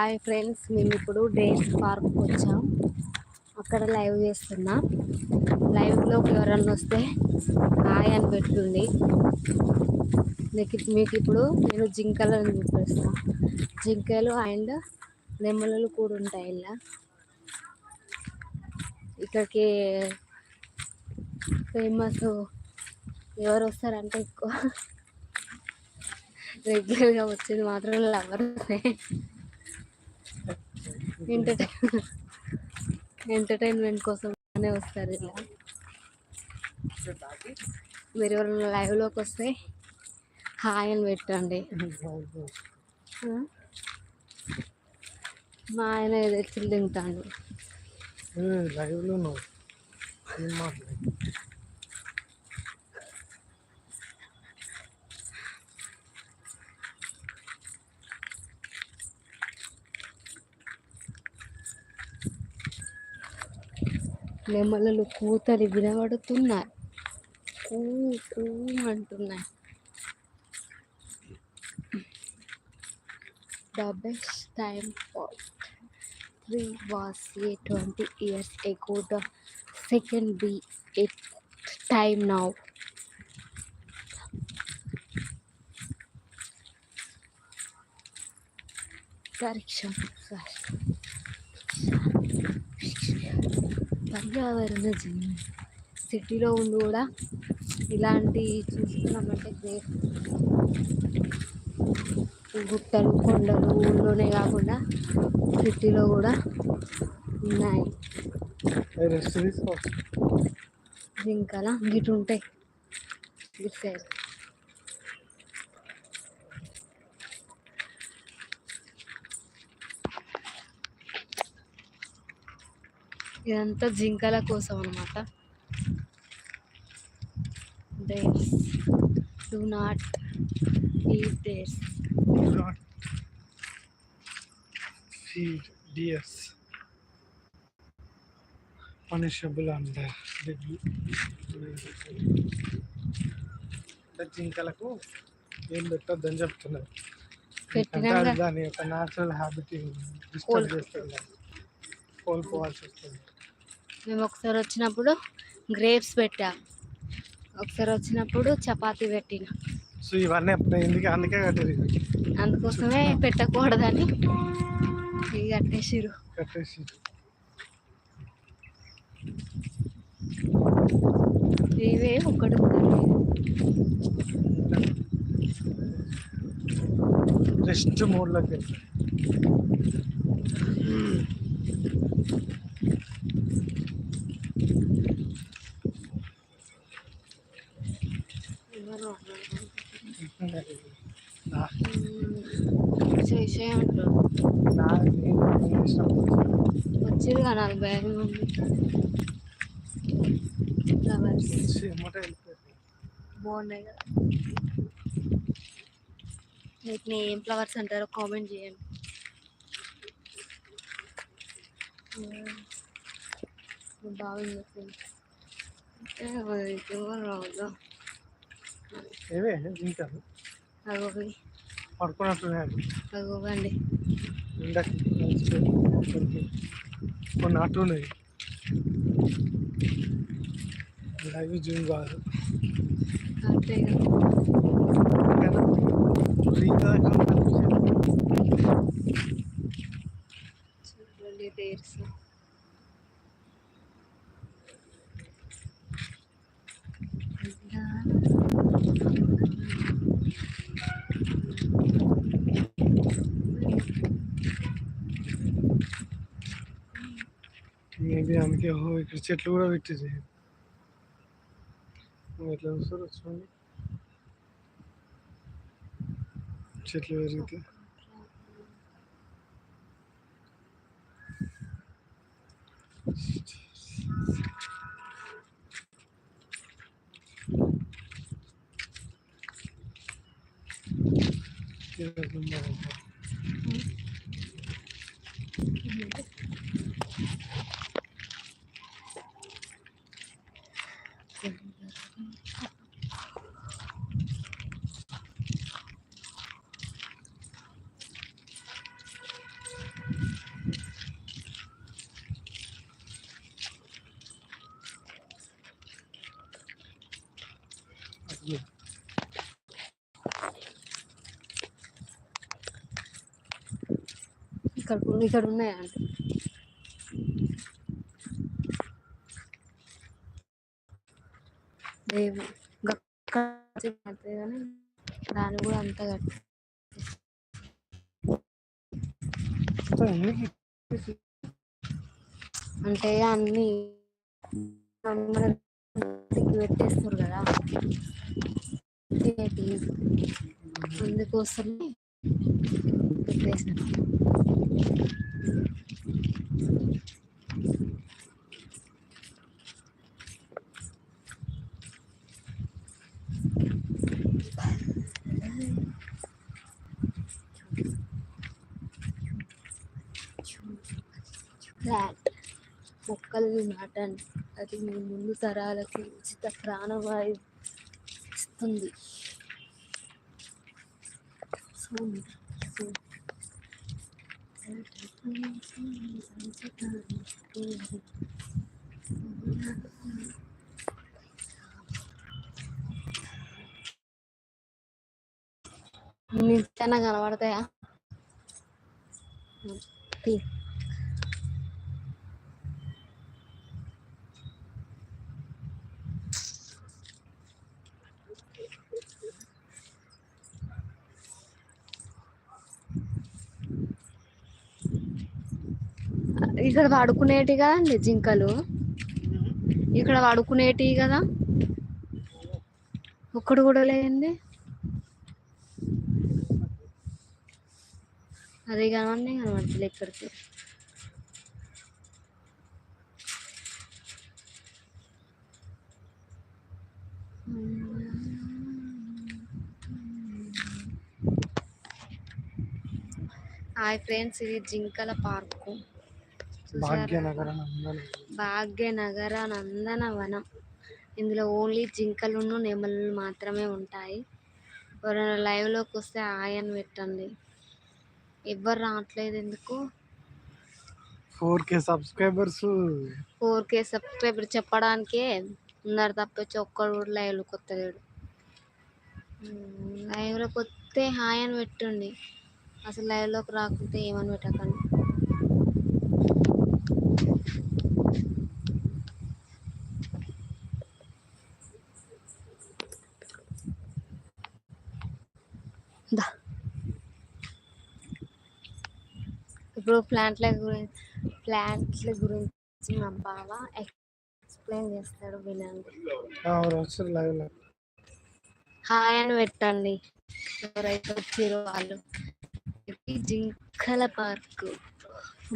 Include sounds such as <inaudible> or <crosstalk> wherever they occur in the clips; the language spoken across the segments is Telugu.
హాయ్ ఫ్రెండ్స్ మేము ఇప్పుడు డేస్ పార్క్కి వచ్చాం. అక్కడ లైవ్ చేస్తున్నా. లైవ్లోకి ఎవరన్నా వస్తే హాయ్ అని పెట్టుంది మీకు మీకు ఇప్పుడు నేను జింకలను చూపిస్తాను జింకలు అండ్ నెమ్మలలు కూడా ఉంటాయి ఇలా. ఇక్కడికి ఫేమస్ ఎవరు వస్తారంటే ఎక్కువ. <laughs> రెగ్యులర్గా వచ్చేది మాత్రం లవర్సే. ఎంటర్టైన్ ఎంటర్టైన్మెంట్ కోసం వస్తారు ఇలా. మీరు ఎవరైనా లైవ్లోకి వస్తే హాయ్ అని పెట్టండి. మా ఆయన ఏదో తింటాడు లైవ్లో నెమలలు ఏం కూతలు వినబడుతున్నాయి. కూ కూ అంటున్నాయి. The best time for three was a twenty years ago the second B at time now correction sir పర్యావరణ జీవి. సిటీలో ఉండి కూడా ఇలాంటి చూసుకున్నామంటే గ్రేట్. గుట్టలు కొండలు ఊళ్ళోనే కాకుండా సిటీలో కూడా ఉన్నాయి. జింకల గిటు ఉంటాయి గిట్ సైడ్. ఇదంతా జింకల కోసం అనమాట days do not eat feed deers. Punishable uh, deadly. జింకలకు ఏం పెట్టొద్దని చెప్తున్నారు. దాని యొక్క న్యాచురల్ హ్యాబిట్ డిస్టర్బ్ చేస్తుంది. కోల్పోవాల్సి వస్తుంది. మేము ఒకసారి వచ్చినప్పుడు గ్రేప్స్ పెట్టా. ఒకసారి వచ్చినప్పుడు చపాతీ పెట్టిన. సో ఇవన్నీ అందుకే. అందుకోసమే పెట్టకూడదని ఇవి కట్టేసిరు కట్టేసి ఇవే ఒకటి. రెస్ట్ మోడ్లోకి వెళ్తాయి ఎవరో వచ్చింది చేసే కదా ఫ్లవర్స్ బాగున్నాయి కదా వీటిని ఏం ఫ్లవర్స్ అంటారో కామెంట్ చేయండి బాగుంది ఫ్రెండ్స్ ఇంకా అగోవి పడుకున్నట్టున్నాయి అగోవండి ఎండకి కొన్ని అటు ఉన్నాయి. లైవ్ జూమ్ కదా. ఫ్రీగా మేబీ అందుకే ఓ ఇక్కడ చెట్లు కూడా పెట్టేది ఎట్లా చూస్తారు చూడండి చెట్లు పెరిగితే ఈరోజు మరి ఇక్కడ ఇక్కడ ఉన్నాయండి లేవు. గక్కడ కానీ దాన్ని కూడా అంత కట్టి అంటే అన్ని పెట్టేస్తారు కదా. అందుకోసమే పెట్టేసాను. మొక్కలు నాటండి అది మీ ముందు తరాలకు ఉచిత ప్రాణవాయు ఇస్తుంది నిజంగా కనబడతాయా? ఇక్కడ పడుకునేటి కదండి జింకలు? ఇక్కడ పడుకునేటివి కదా? ఒక్కడు కూడా లేదండి? అది కనవండి కనబడతలే ఇక్కడికి. హాయ్ ఫ్రెండ్స్ ఇది జింకల పార్కు. భాగ్యనగర నందన నందనవనం ఇందులో ఓన్లీ జింకలును నెమలు మాత్రమే ఉంటాయి. ఎవరైనా లైవ్లోకి వస్తే ఆయన పెట్టండి. ఎవ్వరు రావట్లేదు ఎందుకు? Four K subscribers. Four K subscriber చెప్పడానికే ఉన్నారు తప్పించి ఒక్కడు కూడా లైవ్లోకి వస్తలేడు లైవ్లోకి వస్తే హాయ్ అని పెట్టండి. అసలు లైవ్లోకి రాకుంటే ఏమని పెట్టకండి దా ఇప్పుడు ప్లాంట్ల గురించి ప్లాంట్ల గురించి మా బావ ఎక్స్ప్లెయిన్ చేస్తాడు వినండి. హాయ్ అని పెట్టండి. ఎవరైతే వచ్చారో వాళ్ళు. జింకల పార్క్.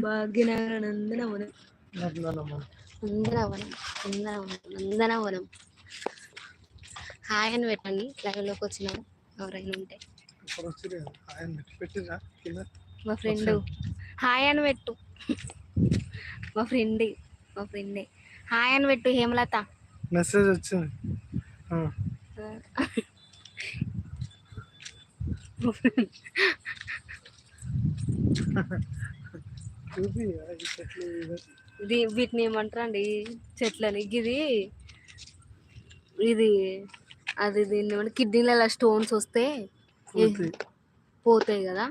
భాగ్యనగర నందనవనం. నందనవనం నందనవనం నందనవనం. హాయ్ అని పెట్టండి. లైవ్లోకి వచ్చిన ఎవరైనా ఉంటే. మా ఫ్రెండ్. హాయ్ అని పెట్టు. మా ఫ్రెండ్ మా ఫ్రెండే. హాయ్ అని పెట్టు హేమలత. మెసేజ్ వచ్చింది. వీటిని ఏమంటారు అండి చెట్లని ఇది ఇది అది దీన్ని ఏమంటే కిడ్నీలలో స్టోన్స్ వస్తే. పోతాయి. కదా?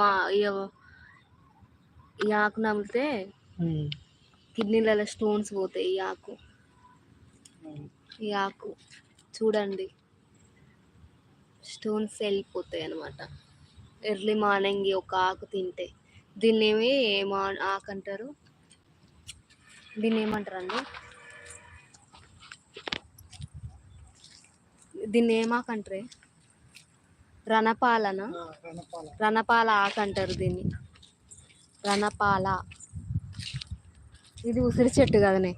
మా ఈ- ఆకు నమిలితే కిడ్నీలలో స్టోన్స్ పోతాయి ఈ ఆకు. ఈ ఆకు చూడండి. స్టోన్స్ వెళ్ళిపోతాయి అనమాట ఎర్లీ మార్నింగ్ ఒక ఆకు తింటే. దీన్ని ఏమి ఏమో ఆకు అంటారు? దీన్ని ఏమంటారు అండి దీన్ని ఏమాకు అంటారే? రణపాలన. రణపాల ఆకు అంటారు దీన్ని. రణపాల. ఇది ఉసిరి చెట్టు కదనే.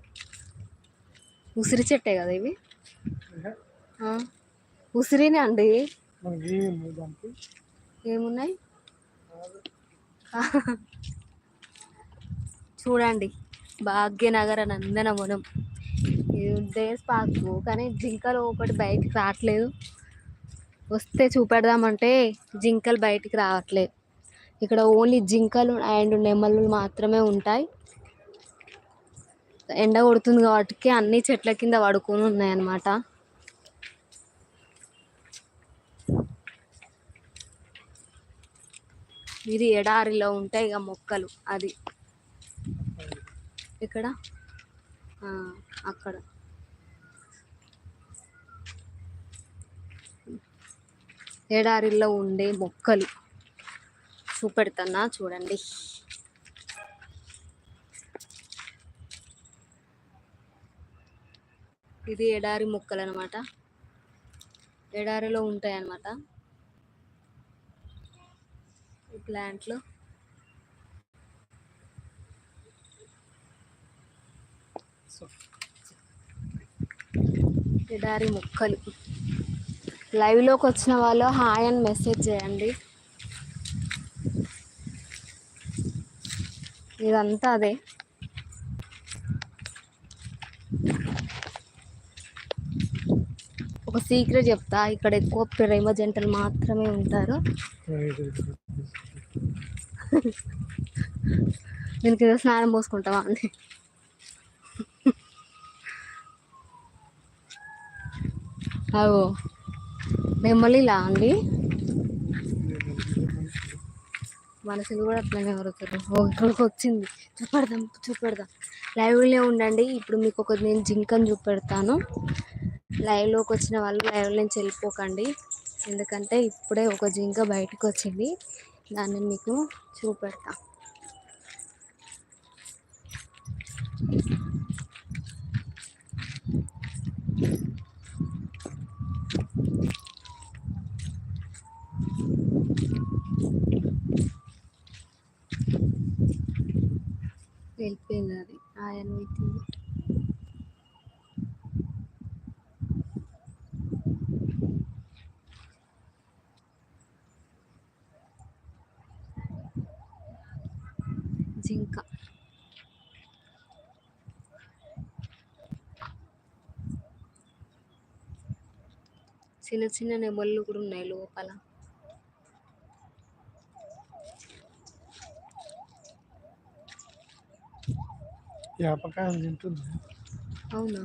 ఉసిరి చెట్టే కదా ఇవి? ఉసిరినే అండి. ఏమున్నాయి? చూడండి. భాగ్యనగర నందనవనం. డేస్ పార్కు కానీ జింకలు ఒకటి బయటికి రావట్లేదు. వస్తే చూపెడదామంటే జింకలు బయటికి రావట్లేదు. ఇక్కడ ఓన్లీ జింకలు అండ్ నెమ్మలు మాత్రమే ఉంటాయి. ఎండ కొడుతుంది కాబట్టి అన్ని చెట్ల కింద పడుకొని ఉన్నాయన్నమాట. ఇది ఎడారిలో ఉంటాయి ఇక మొక్కలు అది. ఇక్కడ అక్కడ. ఎడారిలో ఉండే మొక్కలు. చూపెడుతున్నా చూడండి. ఇది ఎడారి మొక్కలు అనమాట ఎడారిలో ఉంటాయి అన్నమాట ఈ ప్లాంట్లు. ఎడారి మొక్కలు. లైవ్లోకి వచ్చిన వాళ్ళు హాయ్ అని మెసేజ్ చేయండి. ఇదంతా అదే. ఒక సీక్రెట్ చెప్తా ఇక్కడ ఎక్కువ ప్రేమ జంటలు మాత్రమే ఉంటారు. దీనికి ఏదో స్నానం పోసుకుంటావా అని అవో నెమ్మలిలా అండి మనసులు కూడా అట్లనే ఎవరుతారు ఒకరికి ఇక్కడికి వచ్చింది. చూపెడదాం చూపెడదాం. లైవ్లో ఉండండి. ఇప్పుడు మీకు ఒక నేను జింకని చూపెడతాను. లైవ్లోకి వచ్చిన వాళ్ళు లైవ్ నుంచి వెళ్ళిపోకండి ఎందుకంటే ఇప్పుడే ఒక జింక బయటకు వచ్చింది. దాన్ని మీకు చూపెడతాను వెళ్ళిపోయింది అది. ఆయన పెట్టింది జింక. చిన్న చిన్న నెమళ్ళు కూడా ఉన్నాయి లోపల. వ్యాపకాలు తింటుంది అవునా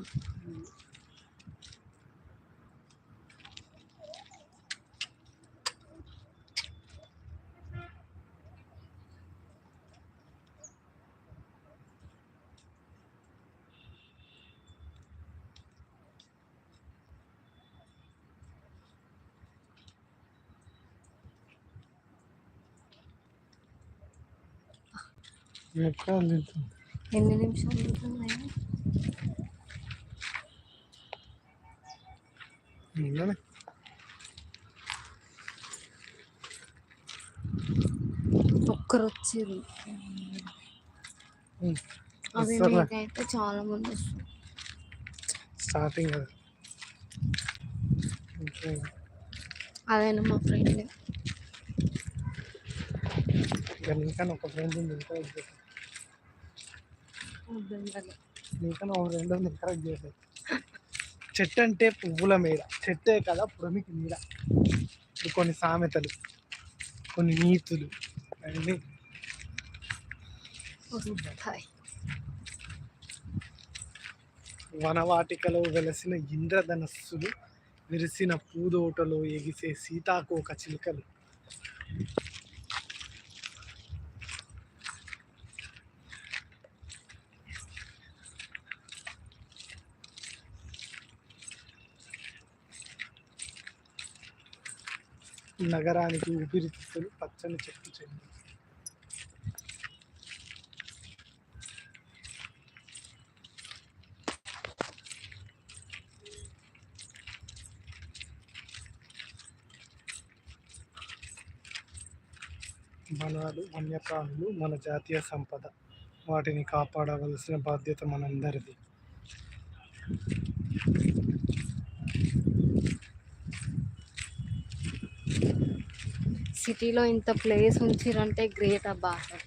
వ్యాపకాలు తింటుంది ఎన్ని నిమిషాలు ఉండని ఒక్కరు వచ్చారు. అవి? అయితే చాలా మంది వస్తారు స్టార్టింగ్. అదేనా మా ఫ్రెండ్ ఇక ఒక ఫ్రెండ్ ఉంది చేసి నీకన్నా ఎంకరేజ్ చేసేది చెట్టు అంటే పువ్వుల మీద. చెట్టే కదా పురమికి మీద. కొన్ని సామెతలు కొన్ని నీతులు అన్నీ. వనవాటికలో వెలసిన ఇంద్రధనస్సులు విరిసిన పూదోటలో ఎగిసే సీతాకోక చిలుకలు. నగరానికి ఊపిరితిత్తులు పచ్చని చెట్టు చెంది వనాలు వన్యప్రాణులు మన జాతీయ సంపద. వాటిని కాపాడవలసిన బాధ్యత మనందరిది. సిటీలో ఇంత ప్లేస్ ఉంచిరంటే గ్రేట్ అబ్బా. అవును